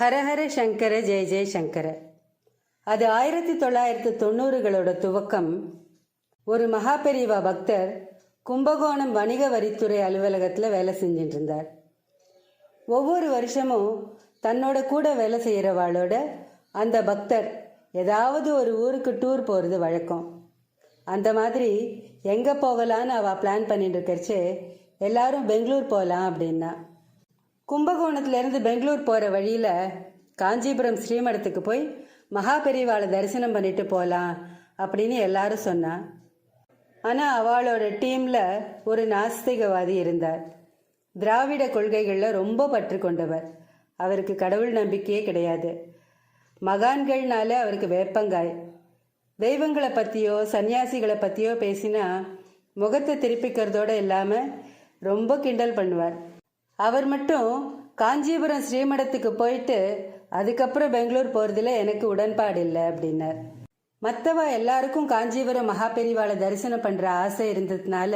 ஹரஹர சங்கர ஜெய ஜெய சங்கர. அது ஆயிரத்தி தொள்ளாயிரத்து தொண்ணூறுகளோட துவக்கம். ஒரு மகாபெரிவா பக்தர் கும்பகோணம் வணிக வரித்துறை அலுவலகத்தில் வேலை செஞ்சுட்டு இருந்தார் ஒவ்வொரு வருஷமும் தன்னோட கூட வேலை செய்கிறவாளோட அந்த பக்தர் ஏதாவது ஒரு ஊருக்கு டூர் போகிறது வழக்கம். அந்த மாதிரி எங்கே போகலான்னு அவள் பிளான் பண்ணிட்டு இருக்கறச்சே எல்லாரும் பெங்களூர் போகலாம் அப்படின்னா. கும்பகோணத்துலேருந்து பெங்களூர் போகிற வழியில் காஞ்சிபுரம் ஸ்ரீமடத்துக்கு போய் மகாபெரிவாளை தரிசனம் பண்ணிட்டு போகலாம் அப்படின்னு எல்லாரும் சொன்னான் ஆனால் அவளோட டீமில் ஒரு நாஸ்திகவாதி இருந்தார். திராவிட கொள்கைகளில் ரொம்ப பற்று கொண்டவர். அவருக்கு கடவுள் நம்பிக்கையே கிடையாது. மகான்கள்னால அவருக்கு வேப்பங்காய். தெய்வங்களை பற்றியோ சன்னியாசிகளை பற்றியோ பேசினா முகத்தை திருப்பிக்கிறதோட இல்லாமல் ரொம்ப கிண்டல் பண்ணுவார். அவர் மட்டும் காஞ்சிபுரம் ஸ்ரீமடத்துக்கு போயிட்டு அதுக்கப்புறம் பெங்களூர் போகிறதுல எனக்கு உடன்பாடு இல்லை அப்படின்னார். மற்றவா எல்லாருக்கும் காஞ்சிபுரம் மகாபெரிவாளை தரிசனம் பண்ணுற ஆசை இருந்ததுனால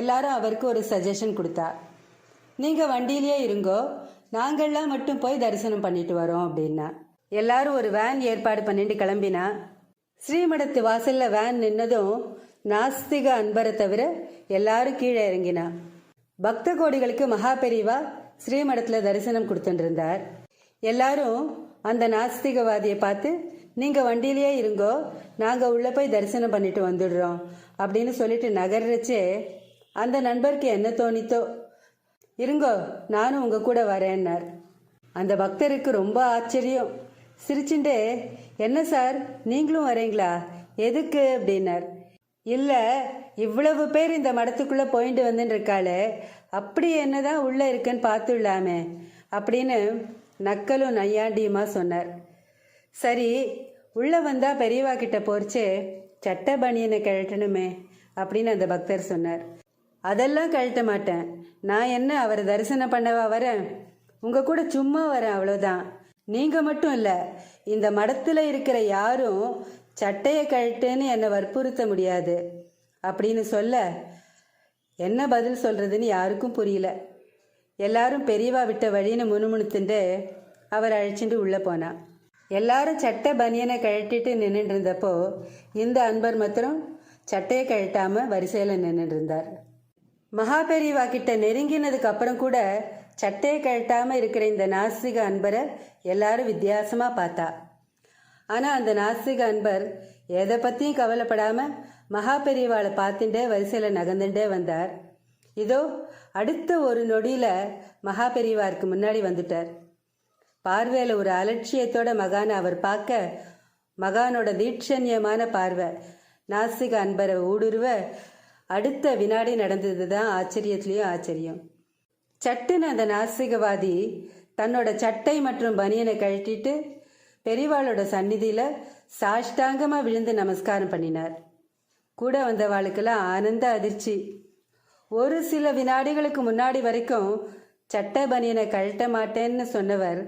எல்லாரும் அவருக்கு ஒரு சஜஷன் கொடுத்தா. நீங்கள் வண்டியிலேயே இருங்கோ நாங்கள்லாம் மட்டும் போய் தரிசனம் பண்ணிட்டு வரோம் அப்படின்னா. எல்லாரும் ஒரு வேன் ஏற்பாடு பண்ணிட்டு கிளம்பினா ஸ்ரீமடத்து வாசல்ல வேன் நின்னதும் நாஸ்திக அன்பரை தவிர எல்லாரும் கீழே இறங்கினா. பக்த கோடிகளுக்கு மகாபெரிவா ஸ்ரீமடத்தில் தரிசனம் கொடுத்துருந்தார். எல்லாரும் அந்த நாஸ்திகவாதியை பார்த்து நீங்கள் வண்டியிலேயே இருங்கோ நாங்கள் உள்ளே போய் தரிசனம் பண்ணிட்டு வந்துடுறோம் அப்படின்னு சொல்லிட்டு நகர்றச்சே அந்த நண்பருக்கு என்ன தோணித்தோ இருங்கோ நானும் உங்கள் கூட வரேன்னார். அந்த பக்தருக்கு ரொம்ப ஆச்சரியம். சிரிச்சுண்டே என்ன சார் நீங்களும் வரீங்களா? எதுக்கு? அப்படின்னார். இல்லை இவ்வளவு பேர் இந்த மடத்துக்குள்ளே போயிட்டு வந்துன்னு இருக்காளே அப்படி என்னதான் உள்ளே இருக்குன்னு பார்த்துடலாமே அப்படின்னு நக்கலும் நையாண்டியுமா சொன்னார். சரி உள்ளே வந்தால் பெரியவா கிட்ட போர்ச்சே சட்ட பனியனை கழட்டணுமே அப்படின்னு அந்த பக்தர் சொன்னார். அதெல்லாம் கழட்ட மாட்டேன். நான் என்ன அவரை தரிசனம் பண்ணவா வரேன்? உங்கள் கூட சும்மா வரேன் அவ்வளோதான் நீங்கள் மட்டும் இல்லை இந்த மடத்தில் இருக்கிற யாரும் சட்டையை கழட்டுன்னு என்னை வற்புறுத்த முடியாது. அப்படின்னு சொல்ல என்ன பதில் சொல்கிறதுன்னு யாருக்கும் புரியல. எல்லாரும் பெரியவா விட்ட வழின்னு முணுமுணுத்துண்டு அவர் அழைச்சிட்டு உள்ளே போனான் எல்லாரும் சட்டை பனியனை கழட்டிட்டு நின்றுட்டு இருந்தப்போ இந்த அன்பர் மாத்திரம் சட்டையை கழட்டாமல் வரிசையில் நின்றுட்டு இருந்தார் மகாபெரிவா கிட்ட நெருங்கினதுக்கு அப்புறம் கூட சட்டையை கழட்டாமல் இருக்கிற இந்த நாஸ்திக அன்பரை எல்லாரும் வித்தியாசமாக பார்த்தா. ஆனா அந்த நாஸ்திக அன்பர் எதை பத்தியும் கவலைப்படாம மகாபெரிவாளை பார்த்துட்டே வரிசையில நகர்ந்துட்டே வந்தார். இதோ அடுத்த ஒரு நொடியில மகாபெரிவாருக்கு முன்னாடி வந்துட்டார். பார்வையில ஒரு அலட்சியத்தோட மகானை அவர் பார்க்க மகானோட தீட்சண்யமான பார்வை நாசிக அன்பரை ஊடுருவ அடுத்த வினாடி நடந்தது தான் ஆச்சரியத்துலேயும் ஆச்சரியம். சட்டுன்னு அந்த நாஸ்திகவாதி தன்னோட சட்டை மற்றும் பனியனை கழட்டிட்டு பெரியவாளோட சந்நிதியில் சாஷ்டாங்கமாக விழுந்து நமஸ்காரம் பண்ணினார். கூட வந்தவாளுக்கெல்லாம் ஆனந்த அதிர்ச்சி. ஒரு சில வினாடிகளுக்கு முன்னாடி வரைக்கும் சட்ட பனியனை கழட்ட மாட்டேன்னு சொன்னவர்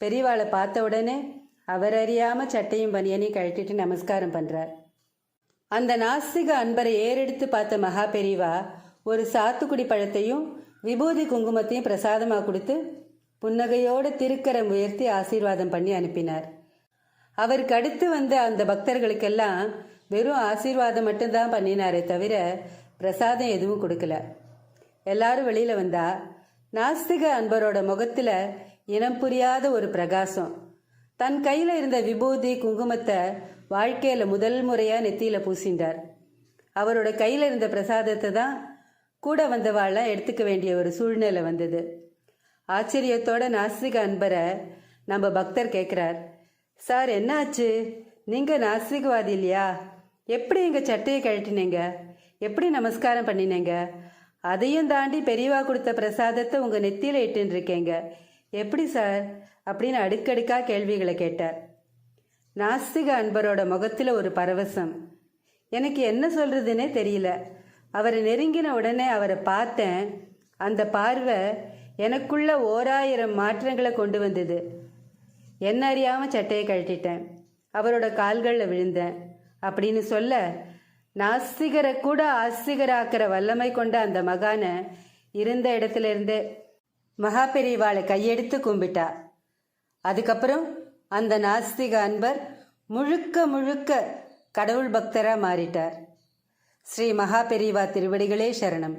பெரியவாளை பார்த்த உடனே அவர் அறியாமல் சட்டையும் பனியனையும் கழட்டிட்டு நமஸ்காரம் பண்ணுறார் அந்த நாஸ்திக அன்பரை ஏறெடுத்து பார்த்த மகா பெரியவா ஒரு சாத்துக்குடி பழத்தையும் விபூதி குங்குமத்தையும் பிரசாதமாக கொடுத்து புன்னகையோடு திருக்கரம் உயர்த்தி ஆசீர்வாதம் பண்ணி அனுப்பினார். அவருக்கு அடுத்து வந்த அந்த பக்தர்களுக்கெல்லாம் வெறும் ஆசீர்வாதம் மட்டும்தான் பண்ணினாரே தவிர பிரசாதம் எதுவும் கொடுக்கல. எல்லாரும் வெளியில வந்தா நாஸ்திக அன்பரோட முகத்துல இனம் புரியாத ஒரு பிரகாசம். தன் கையில இருந்த விபூதி குங்குமத்தை வாழ்க்கையில முதல் முறையா நெத்தியில பூசிண்டார் அவரோட கையில இருந்த பிரசாதத்தை தான் கூட வந்தவாள்லாம் எடுத்துக்க வேண்டிய ஒரு சூழ்நிலை வந்தது. ஆச்சரியத்தோட நாஸ்திக அன்பரை நம்ம பக்தர் கேட்குறார் சார் என்னாச்சு? நீங்கள் நாஸ்திகவாதி இல்லையா? எப்படி எங்கள் சட்டையை கழட்டினீங்க? எப்படி நமஸ்காரம் பண்ணினீங்க? அதையும் தாண்டி பெரியவா கொடுத்த பிரசாதத்தை உங்கள் நெத்தியில் இட்டுன்னு இருக்கீங்க எப்படி சார்? அப்படின்னு அடுக்கடுக்காக கேள்விகளை கேட்டார். நாஸ்திக அன்பரோட முகத்தில் ஒரு பரவசம். எனக்கு என்ன சொல்றதுன்னே தெரியல. அவரை நெருங்கின உடனே அவரை பார்த்தேன். அந்த பார்வை எனக்குள்ள ஓராயிரம் மாற்றங்களை கொண்டு வந்தது. என்ன அறியாமல் சட்டையை கழட்டிட்டேன். அவரோட கால்களில் விழுந்தேன். அப்படின்னு சொல்ல நாஸ்திகரை கூட ஆஸ்திகராக்கிற வல்லமை கொண்ட அந்த மகானை இருந்த இடத்துல இருந்தே மகாபெரிவாளை கையெடுத்து கும்பிட்டா. அதுக்கப்புறம் அந்த நாஸ்திக அன்பர் முழுக்க முழுக்க கடவுள் பக்தராக மாறிட்டார். ஸ்ரீ மகா பெரிவா திருவடிகளே சரணம்.